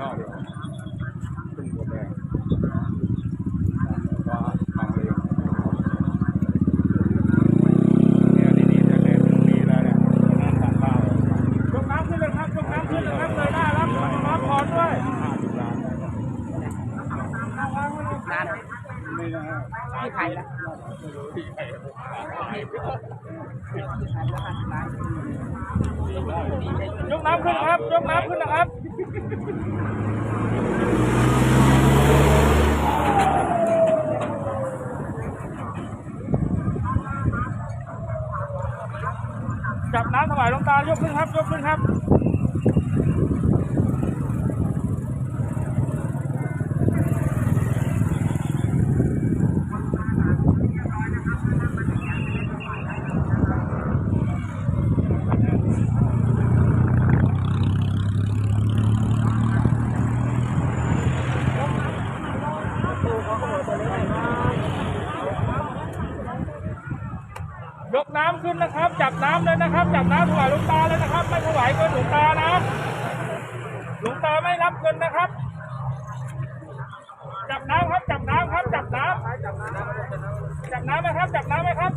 ยอดเลยขึ้นหมดเลยแล้วก็ทำเองเนี่ยดีๆแต่เนี่ยดีแล้วเนี่ยนั่นตัดข้าวยกน้ำขึ้นเลยครับยกน้ำขึ้นเลยครับเลยได้รับน้ำพรด้วยห้าสิบล้านนี่นะฮะที่ใครละ ยกน้ำขึ้นครับ ยกน้ำขึ้นนะครับจับน้ำถวายหลวงตายกขึ้นครับ ยกขึ้นครับ ยกน้ำขึ้นนะครับ จับน้ำเลยนะครับ จับน้ำถวายหลวงตาเลยนะครับ ไม่ถวายเงินหลวงตานะหลวงตาไม่รับเงินนะครับ จับน้ำครับ จับน้ำครับ จับน้ำจับ น้ำไหมครับ จับน้ำไหมครับ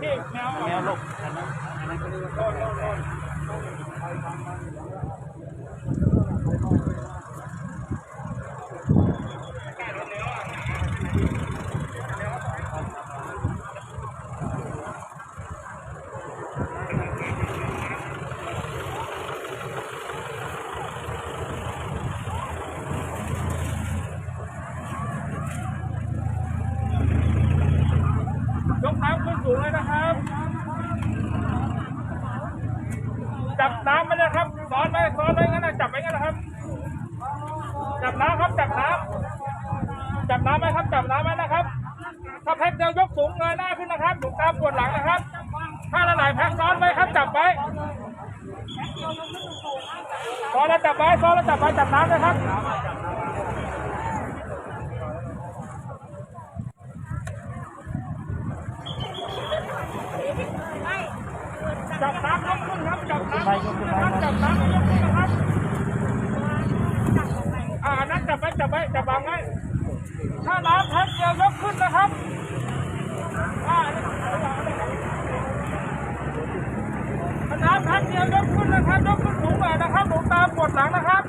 พี่แมวแมวลกยกน้ำขึ้นสูงเลยนะครับ จับน้ำไปนะครับซ้อนไปซ้อนไปงั้นนะจับไปงั้นนะครับ จับน้ำครับ จับน้ำจับน้ำไหมครับ จับน้ำไหมนะครับ ถ้าแพ็คเดียวยกสูงเงยหน้าขึ้นนะครับหลวงตาปวดหลังนะครับ ถ้าละลายแพ็คซ้อน ไว้ครับจับไว้ซ้อนแล้วจับไว้ซ้อนแล้วจับไว้จับน้ำนะครับจับน้ำยกขึ้นครับจับน้ำยกขึ้นนะครับจับน้ำยกขึ้นนะครับอ่านั่นจับไว้จับไว้จับวางไว้ถ้าน้ำแพ็คเดียวยกขึ้นนะครับอ่า ถ้าน้ำแพ็คเดียวยกขึ้นนะครับยกขึ้นสูงหน่อยนะครับหลวงตาปวดหลังนะครับ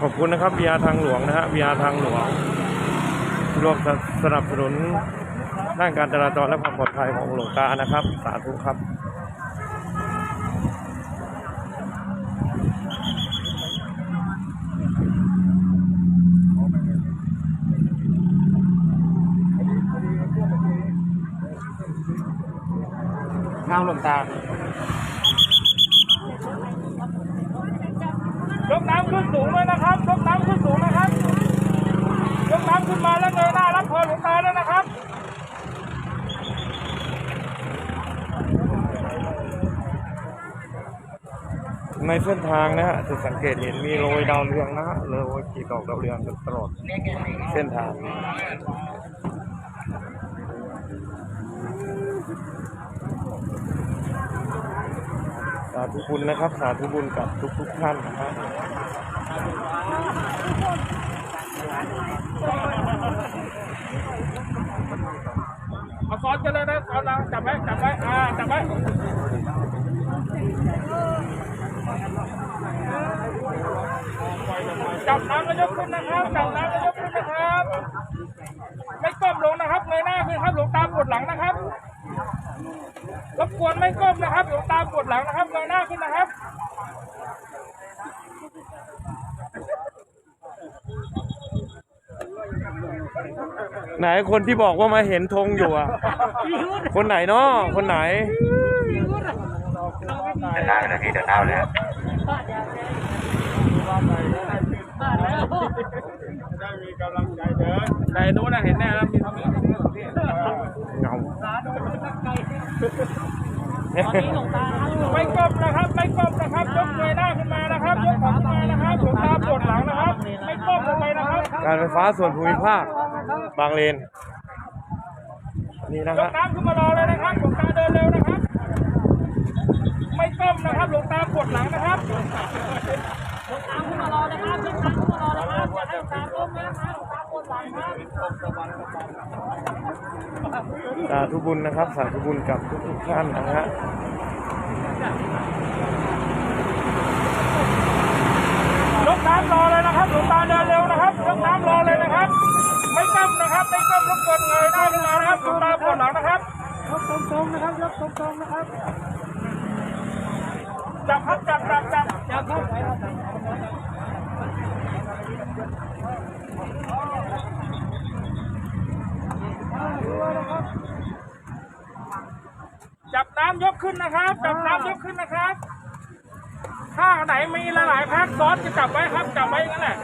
ขอบคุณนะครับวิยาทางหลวงนะฮะวิยาทางหลวงร่วมสนับสนุนด้านการจราจรและความปลอดภัยของหลวงตานะครับ สาธุครับ น้ำหลวงตายกน้ำขึ้นสูงเลยนะครับยกน้ำขึ้นสูงนะครับยกน้ำขึ้นมาแล้วเงยหน้ารับพรหลวงตาด้วนะครับในเส้นทางนะฮะจะสังเกตเห็นมีโรยดาวเรืองนะฮะโรยขีดดอกดาวเรืองตลอดเส้นทาง สาธุบุญนะครับ สาธุบุญกับทุกทุกๆท่านนะครับเอาซ้อนกันเลยนะซ้อนนะจับไว้จับไว้อ่าจับไว้จับน้ำแล้วยกขึ้นนะครับจับน้ำแล้วยกขึ้นนะครับ ไม่ก้มลงนะครับเงยหน้าขึ้นครับหลวงตาปวดหลังนะครับ บกวนกวนไม่ก้มนะครับหลวงตาปวดหลังนะครับเงยหน้าขึ้นนะครับไหนคนที่บอกว่ามาเห็นธงอยู่อะ คนไหนเนาะคนไหนเดินหน้าไปเลยพี่เดินหน้าไปเลยครับได้มีกำลังใจเดินแต่นู้นนะเห็นแน่แล้วมีทำนี้เงา ไม่ก้มนะครับ ไม่ก้มนะครับยกเงยหน้าขึ้นมานะครับยกของขึ้นมานะครับหลวงตาปวดหลังนะครับ ไม่ก้มลงไปนะครับการไฟฟ้าส่วนภูมิภาคบางเลนนี่นะยฮะกน้ำขึ้นมารอเลยนะครับหลวงตาเดินเร็วนะครับ ไม่ก้มนะครับหลวงตาปวดหลังนะครับ สาธุบุญนะครับ สาธุบุญกับทุกทุกๆท่านนะฮะยกน้ำรอเลยนะครับหลวงตาเดินเร็วนะครับยกน้ำรอเลยนะครับ ไม่ก้มนะครับไม่ก้มรบกวนเงยหน้าขึ้นมานะครับหลวงตาปวดหลังนะครับยกตรงๆนะครับยกตรงๆนะครับจับครับจับจับจับจับครับจับน้ำยกขึ้นนะครับจับน้ำยกขึ้นนะครับ ถ้าไหนมีหลายๆแพ็คซ้อนจะจับไว้ครับจับไว้นั้นแหละ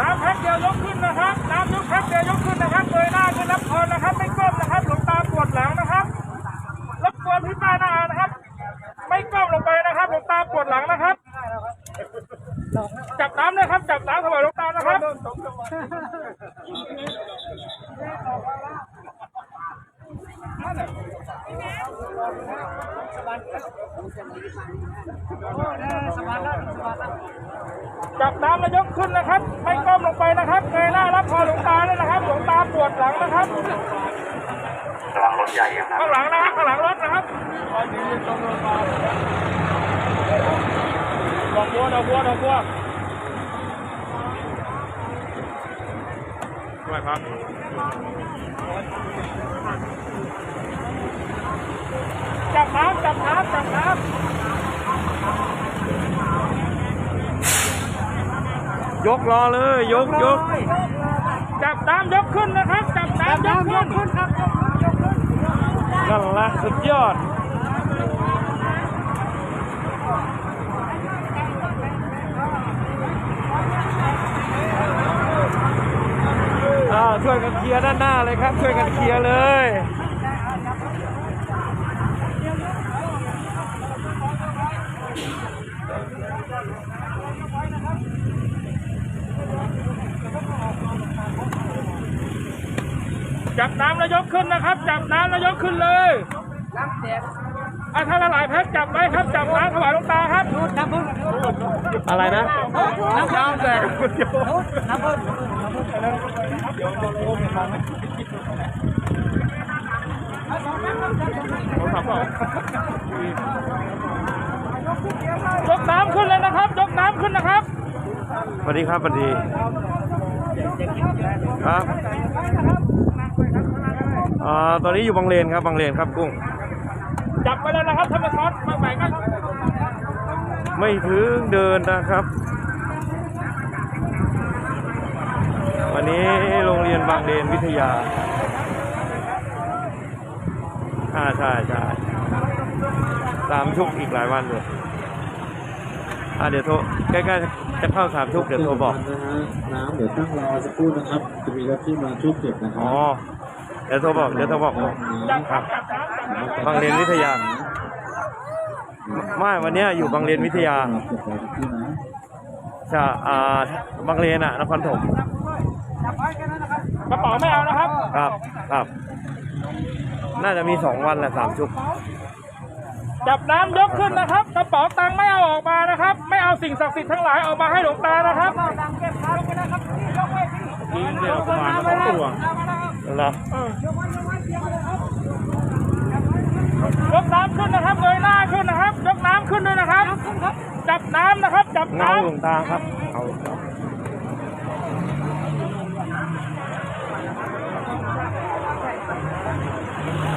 น้ำแพ็คเดียวยกขึ้นนะครับ น้ำยกแพ็คเดียวยกขึ้นนะครับเงยหน้าขึ้นรับพรนะครับ จับน้ำนะครับ จับน้ำถวายหลวงตานะครับจับน้ำแล้วยกขึ้นนะครับ ไม่ก้มลงไปนะครับเงยหน้ารับพรหลวงตาด้วยนะครับ หลวงตาปวดหลังนะครับระวังรถใหญ่ครับข้างหลังนะครับข้างหลังรถนะครับ ดอกบัวดอกบัวดอกบัวด้วยครับจับน้ำจับน้ำจับน้ยกรอเลย ยกยกำจับน้ำยกขึ้นนะครับ จับน้ำยกขึ้นครับนั่นละสุดยอด ช่วยกันเคลียร์ด้านหน้าเลยครับ ช่วยกันเคลียร์เลยจับน้ำแล้วยกขึ้นนะครับ จับน้ำแล้วยกขึ้นเลย อะถ้าละลายแพ็คจับไว้ครับจับน้ำถวายหลวงตาครับอะไรนะน้ำน้ำแตกยกน้ำขึ้นเลยนะครับยกน้ำขึ้นนะครับสวัสดีครับสวัสดีครับอ่าตอนนี้อยู่บางเลนครับบางเลนครับกุ้ง จับไปเลยนะครับถ้ามาซ้อนมาใหม่ก็ไม่ถึงเดินนะครับ วันนี้โรงเรียนบางเลนวิทยาอ่าใช่ใช่สามชุกอีกหลายวันเลยอ่าเดี๋ยวโทรใกล้ๆจะเข้าสามชุกเดี๋ยวโทรบอกนะฮะน้ำเดี๋ยวตั้งรอสักครู่นะครับ จะมีรถที่มาช่วยเก็บนะครัอ๋อเดี๋ยวโทรบอกเดี๋ยวโทรบอกจับครับจั บน้ำจับน้ำบางเลนวิทยาไม่วันเนี้ยอยู่บางเลนวิทยาเก็บไว้ที่นะจะอ่าบางเลนอะนครถมกระเป๋าไม่เอานะครับ ครับครับ น่าจะมีสองวันแหละสามชุกจับน้ำยกขึ้นนะครับกระเป๋าตังค์ไม่เอาออกมานะครับ ไม่เอาสิ่งศักดิ์สิทธิ์ทั้งหลายออกมาให้หลวงตานะครับยิงเดี๋ยวมาสองตัวนะ ยกน้ำขึ้นนะครับเงยหน้าขึ้นนะครับ ยกน้นด้วยนะครับ จับน้ำนะครับ จับเงาน้ำหลวงตาครับเอาครับ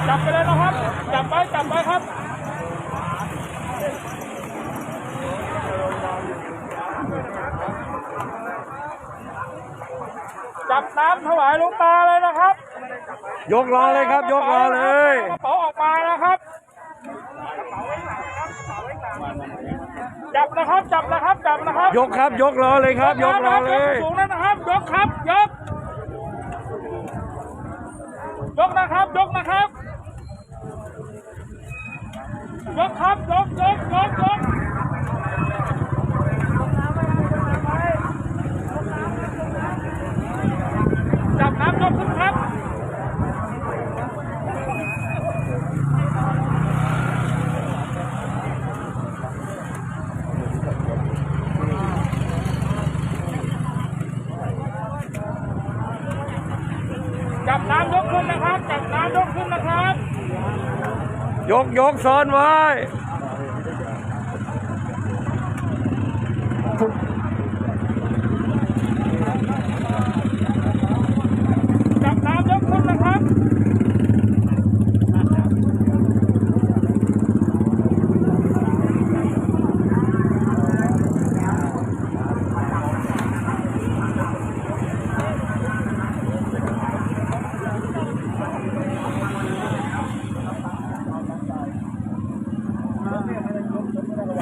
จับไปเลยนะครับ จับไว้จับไว้ครับจับน้ำถวายหลวงตาเลยนะครับ ยกล้อเลยครับ ยกล้อเลยกระเป๋าออกมานะครับ จับนะครับ จับนะครับ จับนะครับ ยกครับ ยกล้อเลยครับ ยกล้อเลย สูงแล้วนะครับยกครับ ยก ยกนะครับ ยกนะครับ ยกครับ ยก ยก ยก ยก จับน้ำยกขึ้นครับ จับน้ำยกขึ้นนะครับ จับน้ำยกขึ้นนะครับ ยกซ้อนไว้ จับน้ำยกขึ้นนะครับ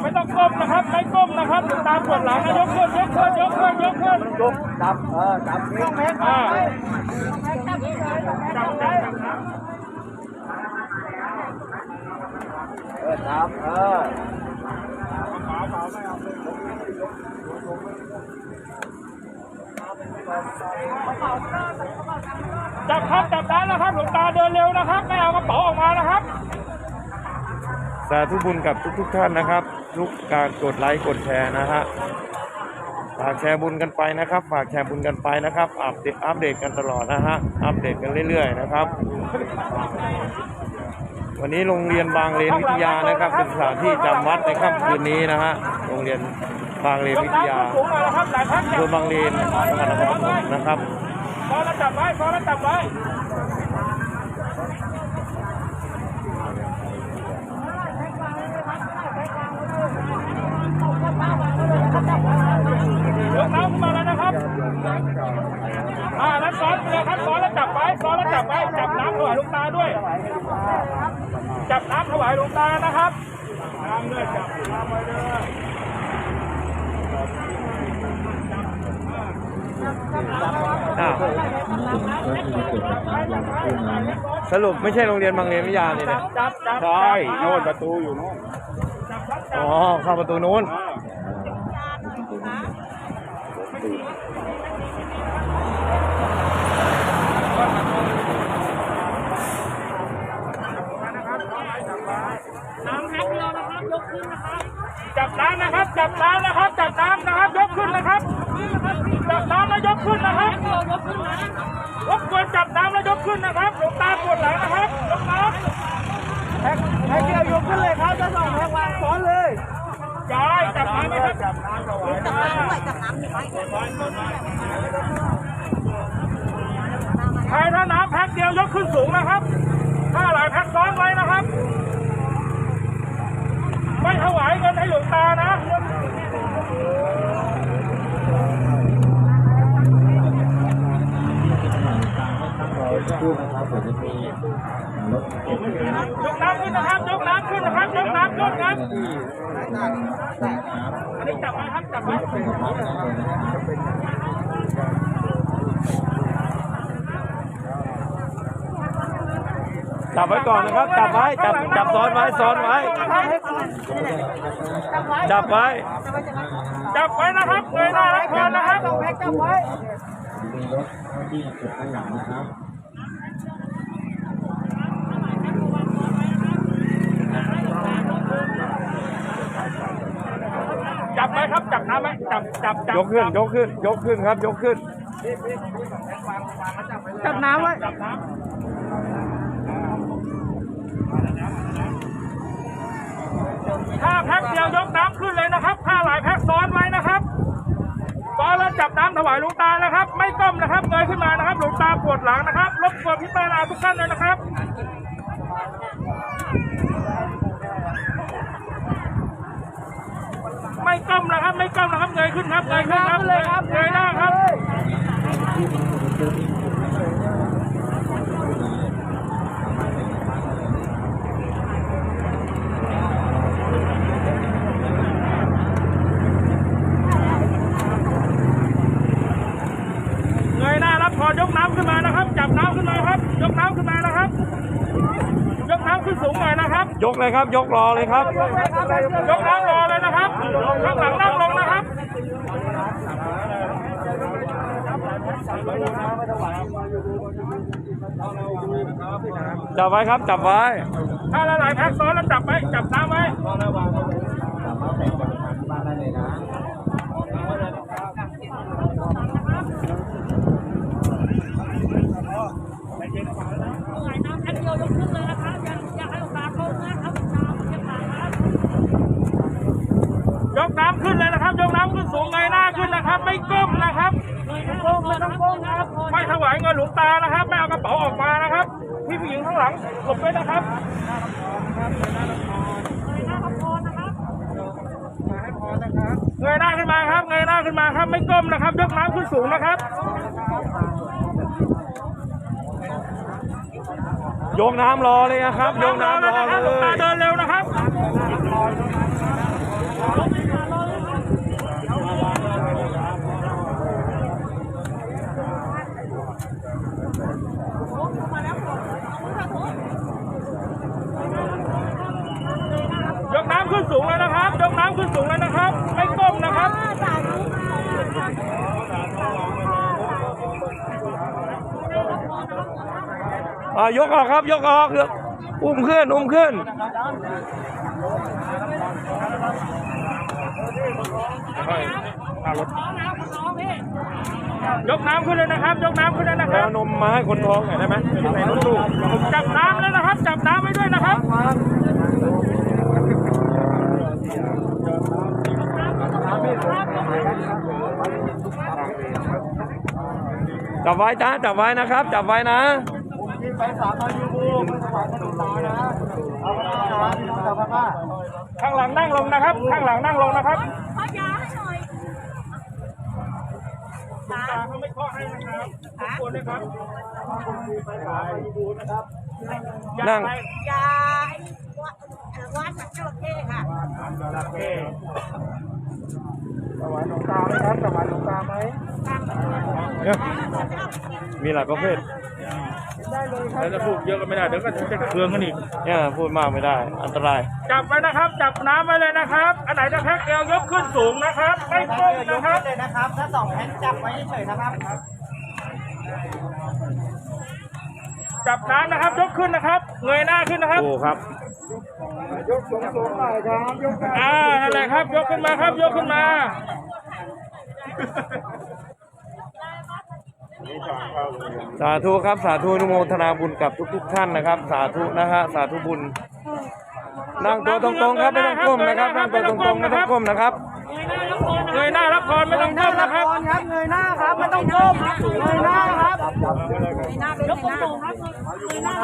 ไม่ต้องก้มนะครับ ไม่ก้มนะครับหลวงตามปวดหลังนะยกขึ้น ยกขึ้น ยกขึ้น ยกขึ้น ยกจับ เออ จับอ่าจับจับจับ จับครับจับได้นะครับหลวงตาเดินเร็วนะครับ ไม่เอากระเป๋าออกมานะครับ สาธุบุญกับทุกๆท่านนะครับ ทุกการกดไลค์กดแชร์นะฮะฝากแชร์บุญกันไปนะครับ ฝากแชร์บุญกันไปนะครับ อัปเดตอัปเดตกันตลอดนะฮะ อัปเดตกันเรื่อยๆนะครับ วันนี้โรงเรียนบางเลนวิทยานะครับเป็นสถานที่จำวัดในค่ำคืนนี้นะฮะ โรงเรียน บางเลนยกวิทยาน้ำสูงหน่อยนะครับหลายท่านอำเภอบางเลนจังหวัดนครปฐมนะครับพอแล้วจับไว้พอแล้วจับไว้ยกน้ำขึ้นมาแล้วนะครับอ่าแล้วซ้อนเลยครับซ้อนแล้วจับไว้ซ้อนแล้วจับไว้จับน้ำถวายหลวงตาด้วย จับน้ำถวายหลวงตานะครับน้ำด้วยจับน้ำไว้ด้วย อ้าว แล้วที่เกิดจากการยางคู่น้ำ สรุปไม่ใช่โรงเรียนบางเลนวิทยาเลยเนี่ยจับจับใช่โน่นประตูอยู่โน่นจับครับจับอ๋อเข้าประตูนู้นน้ำแพ็คเดียวนะครับยกขึ้นนะครับจับน้ำนะครับ จับน้ำนะครับ จับน้ำนะครับ ยกขึ้นนะครับ จับน้ำแล้วยกขึ้นนะครับยกขึ้นนะรบกวนจับน้ำแล้วยกขึ้นนะครับหลวงตาปวดหลังนะครับแพ็คแพ็คเดียวยกขึ้นเลยครับจะสองแพ็ควางซ้อนเลยยายจับน้ำไหมครับจับน้ำถวยจับน้ำด้วยจับน้ำด้วยใครถ้าน้ำแพ็คเดียวยกขึ้นสูงนะครับ ถ้าหลายแพ็คซ้อนไว้นะครับ ไม่ถวายเงินให้หลวงตานะ รอสั กครู่นะครับผมจะมีรถเก็บยกน้ำขึ้นนะครับยกน้ำขึ้นนะครับยกน้ำขึ้นครับอันนี้จับไว้ครับจับไว้จับไว้ก่อนนะครับจับไว้จับจับซ้อนไว้ซ้อนไว้จับไว้จับไว้นะครับเงยหน้ารับพรนะครับมีรถที่เก็บข้างหลังนะครับ จับไว้ครับ จับน้ำไว้จับจับจับยกขึ้น ยกขึ้น ยกขึ้นครับ ยกขึ้น จับน้ำไว้จับน้ำถ้าแพ็คเดียวยกน้ำขึ้นเลยนะครับถ้าหลายแพ็คซ้อนไว้นะครับซ้อนแล้วจับน้ำถวายหลวงตานะครับ ไม่ก้มนะครับเงยขึ้นมานะครับหลวงตาปวดหลังนะครับรบกวนพิจารณาทุกท่านเลยนะครับ ไม่ก้มนะครับ ไม่ก้มนะครับเงยขึ้นครับเงยขึ้นครับเงยหน้าครับเงยหน้ารับพรยกน้ำขึ้นมานะครับ จับน้ำขึ้นมาครับ ยกน้ำขึ้นมานะครับ ขึ้นสูงหน่อยนะครับ ยกเลยครับ ยกรอเลยครับ ยกน้ำรอเลยนะครับข้างหลังนั่งลงนะครับจับไว้ครับ จับไว้ ถ้าละลายแพ็คซ้อนแล้วจับไว้ จับน้ำไว้ ยกน้ำขึ้นเลยนะครับ ยกน้ำขึ้นสูงเงยหน้าขึ้นนะครับ ไม่ก้มนะครับไม่ก้มไม่ต้องก้มนะครับ ไม่ถวายเงินหลวงตานะครับ ไม่เอากระเป๋าออกมานะครับ พี่ผู้หญิงข้างหลังหลบไว้นะครับเงยหน้าขึ้นมาครับ เงยหน้าขึ้นมาครับ ไม่ก้มนะครับ ยกน้ำขึ้นสูงนะครับยกน้ำรอเลยนะครับยกน้ำรอนะครับหเลลวงตายเดินเร็วนะครับ ยก น้ำขึ้นสูงเลยนะครับยกน้ำขึ้นสูงเลยนะครับ ไม่ก้มนะครับอ่ายกออกครับ ยกออกอุ้มขึ้น อุ้มขึ้นยกน้ำขึ้นเลยนะครับ ยกน้ำขึ้นเลยนะคแล้รัวบนมมาให้คนท้องหน่อยได้ไหมในรถลูกจับน้ำแล้วนะครับ จับน้ำไว้ด้วยนะครับ จับไว้จ้าจับไว้นะครับ จับไว้นะไปสามมายูบูไม่ถวายขนมตานะเอาไปนะพี่น้องชาวบ้านข้างหลังนั่งลงนะครับ ข้างหลังนั่งลงนะครับขอยาให้หน่อยตาเขาไม่เคาะให้นะครับทุกคนเลยครับ นั่งยาวัดวัดสักจระเข้ค่ะ ถวายหลวงตาไหมครับถวายหลวงตาไหมมีหลายประเภทแล้วจะพูดเยอะก็ไม่ได้เดี๋ยวก็จะเครืองกันอีกเนี่ยพูดมากไม่ได้ อันตราย จับไว้นะครับ จับน้ำไว้เลยนะครับ อันไหนจะแพ็คเอวยกขึ้นสูงนะครับ ไม่ก้มนะครับเลยนะครับ ถ้าสองแพ็คจับไว้เฉยๆนะครับ จับน้ำนะครับ ยกขึ้นนะครับ เงยหน้าขึ้นนะครับโอ้ครับ อ่านั่นแหละครับ ยกขึ้นมาครับ ยกขึ้นมาสาธุครับสาธุอนุโมทนาบุญกับทุก ๆ ท่านนะครับ สาธุนะฮะสาธุบุญนั่งตัวตรงๆครับไม่ต้องก้มนะครับนั่งตัวตรงๆไม่ต้องก้มนะครับ เงยหน้ารับพรไม่ต้องก้มนะครับครับเงยหน้าครับไม่ต้องก้มเงยหน้าครับยกสูงครับเงยหน้า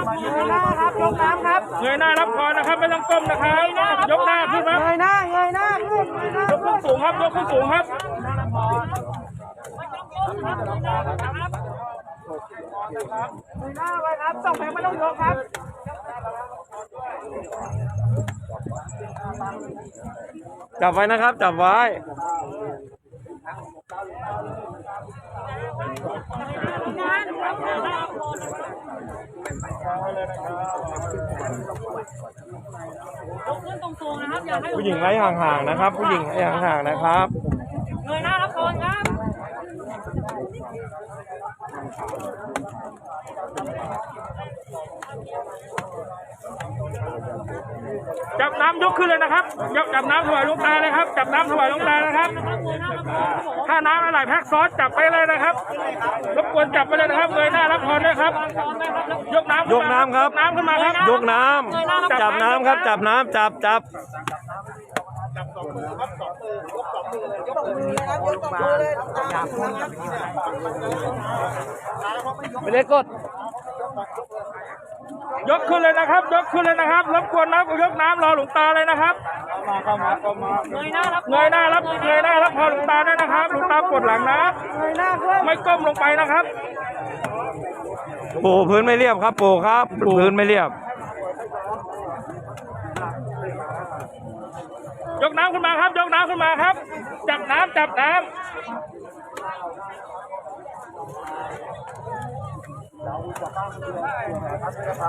ครับยกน้ำครับเงยหน้ารับพรนะครับไม่ต้องก้มนะครับยกหน้าขึ้นครับเงยหน้าเงยหน้าขึ้นเงยหน้ายกขึ้นสูงครับยกขึ้นสูงครับเงยหน้าไว้ครับสองแพ็คไม่ต้องยกครับ จับไว้นะครับ จับไว้ยกขึ้นตรงๆนะครับอย่าให้ผู้หญิงไว้ห่างๆนะครับ ผู้หญิงไว้ห่างๆนะครับเงยหน้ารับพรครับ จับน้ำยกขึ้นเลยนะครับยกจับน้ำถวายหลวงตาเลยครับ จับน้ำถวายหลวงตานะครับ ถ้าน้ำอะไรแพ็คซอสจับไปเลยนะครับรบกวนจับไปเลยนะครับเงยหน้ารับพรด้วยครับ ยกน้ำยกน้ำครับยกน้ำขึ้นมาครับ ยกน้ำจับน้ำครับ จับน้ำจับจับยกมือเลยครับยกมือเลยตามมือนะครับไม่ได้กด ยกขึ้นเลยนะครับ ยกขึ้นเลยนะครับรบกวนนับยกน้ำรอหลวงตาเลยนะครับมาเข้ามาเข้ามาเงยหน้ารับเงยหน้ารับเงยหน้ารับพอหลวงตาด้วยนะครับหลวงตาปวดหลังนะเงยหน้าด้วยไม่ก้มลงไปนะครับปูพื้นไม่เรียบครับ ปูครับ พื้นไม่เรียบ ยกน้ำขึ้นมาครับ ยกน้ำขึ้นมาครับ จับน้ำจับน้ำ นะค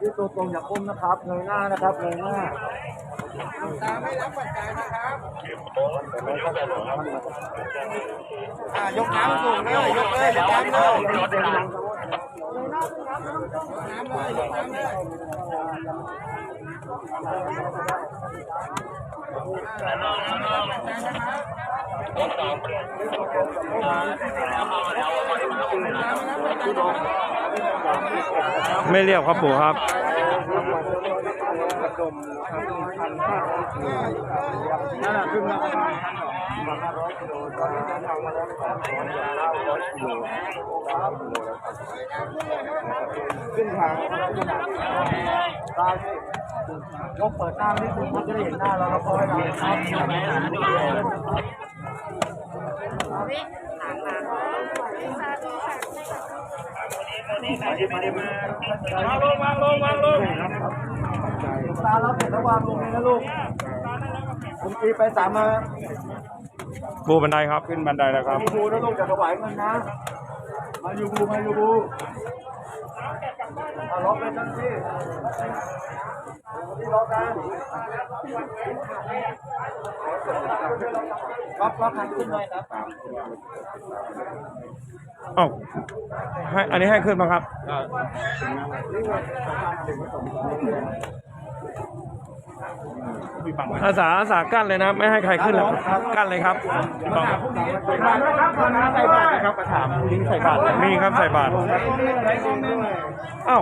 ยืดตัวตรงอย่าก้มนะครับเงยหน้านะครับเงยหน้าตาม่รับปัจจัยนะครับยกน้ำสูงเลยยกเลยยกน้ำเลยยกน้ำเลย ไม่เรียบครับปูครับนั่นแหละขึ้นมาขึ้นทางตาสิ ยกเปิดหน้านิดนึงเขาจะได้เห็นหน้าเราแล้วก็ให้เราครับวางลงวางลงวางลงตาเราเสร็จแล้ววางลงเลยนะลูกคุณตีไปสามมาปูบันไดครับขึ้นบันไดแล้วครับยูบูนะลูกจะถวายเงินนะ มายูบูมายูบู ล็อกเลยทันทีนี่ล็อกนะล็อกล็อกทางขึ้นหน่อยครับเอ้าให้อันนี้ให้ขึ้นมาครับ อาสาอาสากั้นเลยนะ ไม่ให้ใครขึ้นแล้วกั้นเลยครับใส่บาตรนะครับใส่บาตรนะครับกระถามลิงใส่บาตรมีครับใส่บาตรเอ้า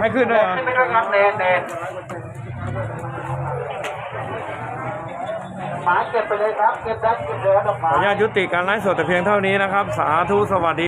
ให้ขึ้นด้วยเหรอครับแนนแนนหมาเก็บไปเลยครับ เก็บได้เก็บเลยดอกขไม้ออนุญาตยุติการไลฟ์สดแต่เพียงเท่านี้นะครับ สาธุสวัสดี